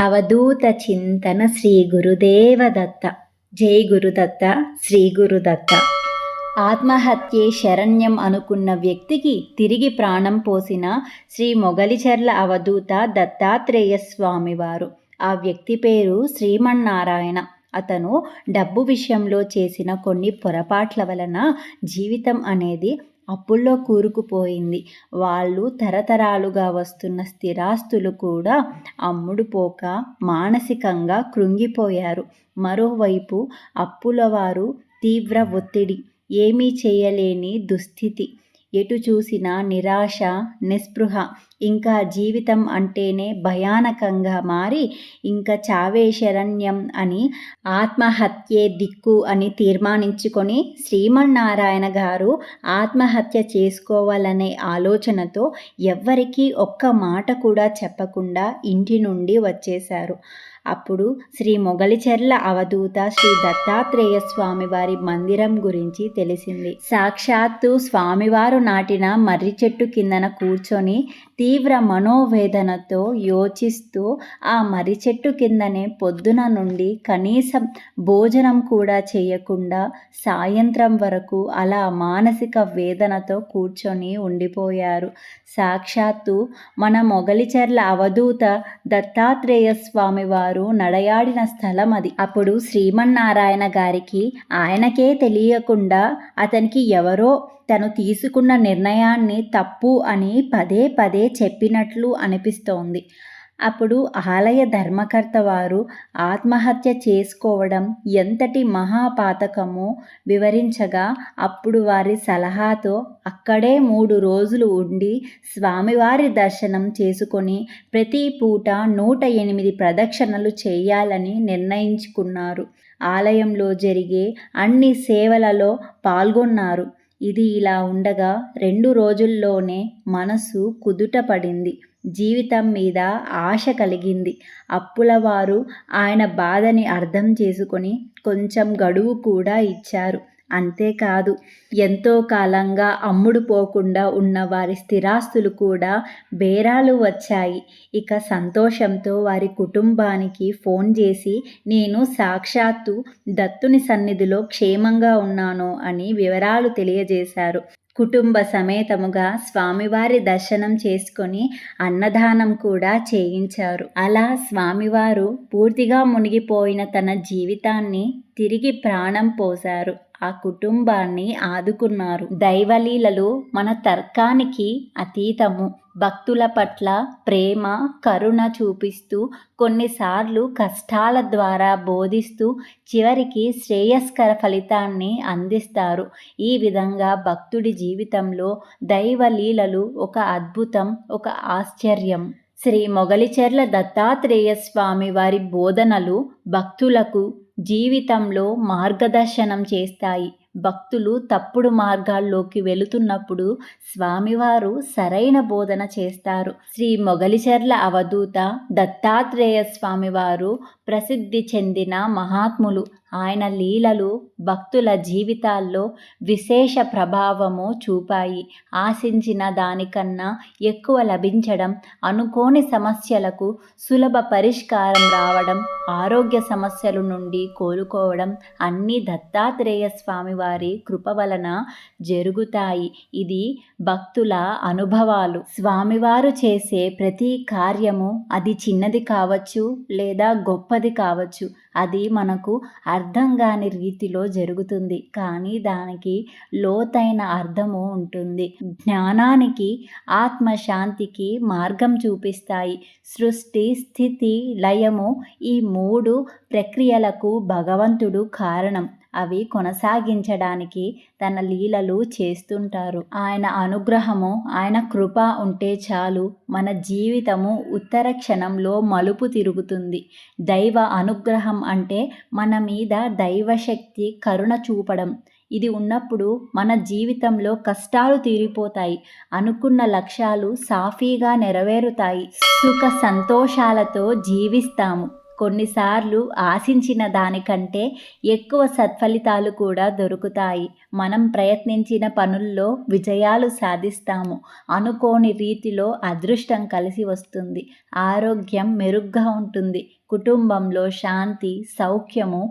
అవధూత చింతన శ్రీ గురుదేవదత్త. జై గురుదత్త శ్రీ గురుదత్త. ఆత్మహత్యే శరణ్యం అనుకున్న వ్యక్తికి తిరిగి ప్రాణం పోసిన శ్రీ మొగలిచెర్ల అవధూత దత్తాత్రేయ స్వామివారు. ఆ వ్యక్తి పేరు శ్రీమన్నారాయణ. అతను డబ్బు విషయంలో చేసిన కొన్ని పొరపాట్ల వలన జీవితం అనేది అప్పుల్లో కూరుకుపోయింది. వాళ్ళు తరతరాలుగా వస్తున్న స్థిరాస్తులు కూడా అమ్ముడుపోక మానసికంగా కృంగిపోయారు. మరోవైపు అప్పుల వారు తీవ్ర ఒత్తిడి. ఏమీ చేయలేని దుస్థితి. ఎటు చూసినా నిరాశ నిస్పృహ. ఇంకా జీవితం అంటేనే భయానకంగా మారి ఇంకా చావే శరణ్యం అని ఆత్మహత్యే దిక్కు అని తీర్మానించుకొని శ్రీమన్నారాయణ గారు ఆత్మహత్య చేసుకోవాలనే ఆలోచనతో ఎవ్వరికీ ఒక్క మాట కూడా చెప్పకుండా ఇంటి నుండి వచ్చేశారు. అప్పుడు శ్రీ మొగలిచెర్ల అవధూత శ్రీ దత్తాత్రేయ స్వామివారి మందిరం గురించి తెలిసింది. సాక్షాత్తు స్వామివారు నాటిన మర్రి చెట్టు కిందన కూర్చొని తీవ్ర మనోవేదనతో యోచిస్తూ ఆ మర్రి చెట్టు కిందనే పొద్దున నుండి కనీసం భోజనం కూడా చేయకుండా సాయంత్రం వరకు అలా మానసిక వేదనతో కూర్చొని ఉండిపోయారు. సాక్షాత్తు మన మొగలిచెర్ల అవధూత దత్తాత్రేయ స్వామి వారు నడయాడిన స్థలం అది. అప్పుడు శ్రీమన్నారాయణ గారికి ఆయనకే తెలియకుండా అతనికి ఎవరో తను తీసుకున్న నిర్ణయాన్ని తప్పు అని పదే పదే చెప్పినట్లు అనిపిస్తోంది. అప్పుడు ఆలయ ధర్మకర్త వారు ఆత్మహత్య చేసుకోవడం ఎంతటి మహాపాతకమో వివరించగా అప్పుడు వారి సలహాతో అక్కడే మూడు రోజులు ఉండి స్వామివారి దర్శనం చేసుకొని ప్రతి పూట నూట ఎనిమిది ప్రదక్షిణలు చేయాలని నిర్ణయించుకున్నారు. ఆలయంలో జరిగే అన్ని సేవలలో పాల్గొన్నారు. ఇది ఇలా ఉండగా రెండు రోజుల్లోనే మనసు కుదుట పడింది జీవితం మీద ఆశ కలిగింది. అప్పులవారు ఆయన బాధని అర్థం చేసుకొని కొంచెం గడువు కూడా ఇచ్చారు. అంతేకాదు ఎంతో కాలంగా అమ్ముడు పోకుండా ఉన్న వారి స్థిరాస్తులు కూడా బేరాలు వచ్చాయి. ఇక సంతోషంతో వారి కుటుంబానికి ఫోన్ చేసి నేను సాక్షాత్తు దత్తుని సన్నిధిలో క్షేమంగా ఉన్నాను అని వివరాలు తెలియజేశారు. కుటుంబ సమేతముగా స్వామివారి దర్శనం చేసుకొని అన్నదానం కూడా చేయించారు. అలా స్వామివారు పూర్తిగా మునిగిపోయిన తన జీవితాన్ని తిరిగి ప్రాణం పోశారు. ఆ కుటుంబాన్ని ఆదుకున్నారు. దైవలీలలు మన తర్కానికి అతీతము. భక్తుల పట్ల ప్రేమ కరుణ చూపిస్తూ కొన్నిసార్లు కష్టాల ద్వారా బోధిస్తూ చివరికి శ్రేయస్కర ఫలితాన్ని అందిస్తారు. ఈ విధంగా భక్తుడి జీవితంలో దైవలీలలు ఒక అద్భుతం ఒక ఆశ్చర్యం. శ్రీ మొగలిచెర్ల దత్తాత్రేయ స్వామి వారి బోధనలు భక్తులకు జీవితంలో మార్గదర్శనం చేస్తాయి. భక్తులు తప్పుడు మార్గాల్లోకి వెళుతున్నప్పుడు స్వామివారు సరైన బోధన చేస్తారు. శ్రీ మొగలిచెర్ల అవధూత దత్తాత్రేయ స్వామివారు ప్రసిద్ధి చెందిన మహాత్ములు. ఆయన లీలలు భక్తుల జీవితాల్లో విశేష ప్రభావము చూపాయి. ఆశించిన దానికన్నా ఎక్కువ లభించడం అనుకోని సమస్యలకు సులభ పరిష్కారం రావడం ఆరోగ్య సమస్యల నుండి కోలుకోవడం అన్నీ దత్తాత్రేయ స్వామి వారి కృప వలన జరుగుతాయి. ఇది భక్తుల అనుభవాలు. స్వామివారు చేసే ప్రతి కార్యము అది చిన్నది కావచ్చు లేదా గొప్పది కావచ్చు. అది మనకు అర్థం కాని రీతిలో జరుగుతుంది. కానీ దానికి లోతైన అర్థము ఉంటుంది. జ్ఞానానికి ఆత్మశాంతికి మార్గం చూపిస్తాయి. సృష్టి స్థితి లయము ఈ మూడు ప్రక్రియలకు భగవంతుడు కారణం. అవి కొనసాగించడానికి తన లీలలు చేస్తుంటారు. ఆయన అనుగ్రహము ఆయన కృప ఉంటే చాలు మన జీవితము ఉత్తర క్షణంలో మలుపు తిరుగుతుంది. దైవ అనుగ్రహం అంటే మన మీద దైవశక్తి కరుణ చూపడం. ఇది ఉన్నప్పుడు మన జీవితంలో కష్టాలు తీరిపోతాయి. అనుకున్న లక్ష్యాలు సాఫీగా నెరవేరుతాయి. సుఖ సంతోషాలతో జీవిస్తాము. కొన్నిసార్లు ఆశించిన దానికంటే ఎక్కువ సత్ఫలితాలు కూడా దొరుకుతాయి. మనం ప్రయత్నించిన పనుల్లో విజయాలు సాధిస్తాము. అనుకోని రీతిలో అదృష్టం కలిసి వస్తుంది. ఆరోగ్యం మెరుగ్గా ఉంటుంది. కుటుంబంలో శాంతి సౌఖ్యము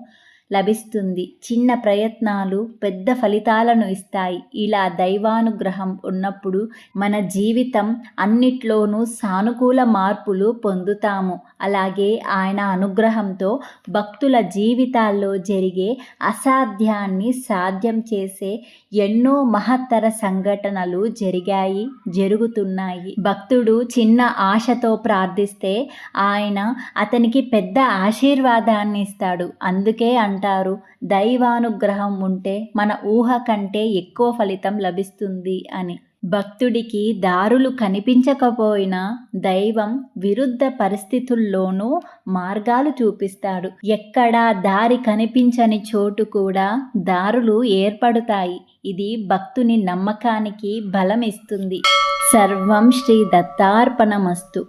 లభిస్తుంది. చిన్న ప్రయత్నాలు పెద్ద ఫలితాలను ఇస్తాయి. ఇలా దైవానుగ్రహం ఉన్నప్పుడు మన జీవితం అన్నిట్లోనూ సానుకూల మార్పులు పొందుతాము. అలాగే ఆయన అనుగ్రహంతో భక్తుల జీవితాల్లో జరిగే అసాధ్యాన్ని సాధ్యం చేసే ఎన్నో మహత్తర సంఘటనలు జరిగాయి జరుగుతున్నాయి. భక్తుడు చిన్న ఆశతో ప్రార్థిస్తే ఆయన అతనికి పెద్ద ఆశీర్వాదాన్ని ఇస్తాడు. అందుకే అంటారు అంటారు. దైవానుగ్రహం ఉంటే మన ఊహ కంటే ఎక్కువ ఫలితం లభిస్తుంది అని. భక్తుడికి దారులు కనిపించకపోయినా దైవం విరుద్ధ పరిస్థితుల్లోనూ మార్గాలు చూపిస్తాడు. ఎక్కడా దారి కనిపించని చోటు కూడా దారులు ఏర్పడతాయి. ఇది భక్తుని నమ్మకానికి బలం ఇస్తుంది సర్వం శ్రీ దత్తార్పణమస్తు.